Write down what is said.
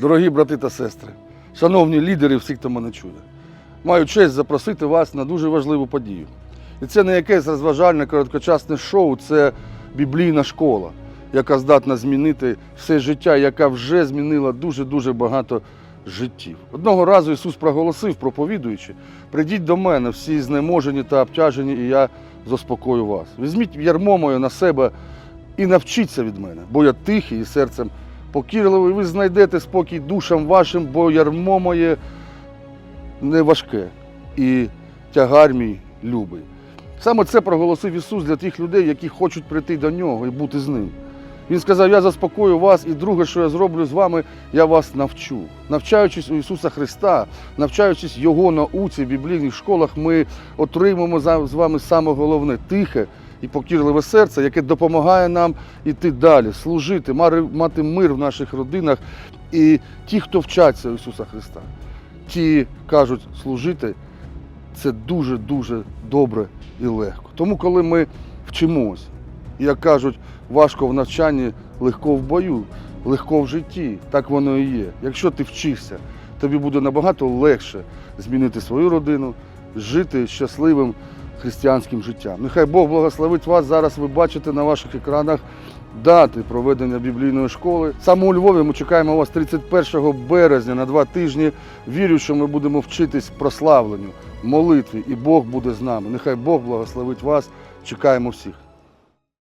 Дорогі брати та сестри, шановні лідери, всі, хто мене чує, маю честь запросити вас на дуже важливу подію. І це не якесь розважальне короткочасне шоу, це біблійна школа, яка здатна змінити все життя, яка вже змінила дуже-дуже багато життів. Одного разу Ісус проголосив, проповідуючи, прийдіть до мене, всі знеможені та обтяжені, і я заспокою вас. Візьміть ярмо моє на себе і навчіться від мене, бо я тихий і серцем покірливий, ви знайдете спокій душам вашим, бо ярмо моє не важке і тягар мій любий. Саме це проголосив Ісус для тих людей, які хочуть прийти до нього і бути з ним. Він сказав: Я заспокою вас, і друге, що я зроблю з вами, я вас навчу. Навчаючись у Ісуса Христа, навчаючись Його науці в біблійних школах, ми отримаємо за- з вами саме головне тихе і покірливе серце, яке допомагає нам іти далі, служити, мати мир в наших родинах. І ті, хто вчаться Ісуса Христа, ті кажуть, служити це дуже-дуже добре і легко. Тому, коли ми вчимось, як кажуть, важко в навчанні, легко в бою, легко в житті, так воно і є. Якщо ти вчишся, тобі буде набагато легше змінити свою родину, жити щасливим християнським життям. Нехай Бог благословить вас. Зараз ви бачите на ваших екранах дати проведення біблійної школи. Саме у Львові ми чекаємо вас 31 березня на два тижні. Вірю, що ми будемо вчитись прославленню, молитві, і Бог буде з нами. Нехай Бог благословить вас. Чекаємо всіх.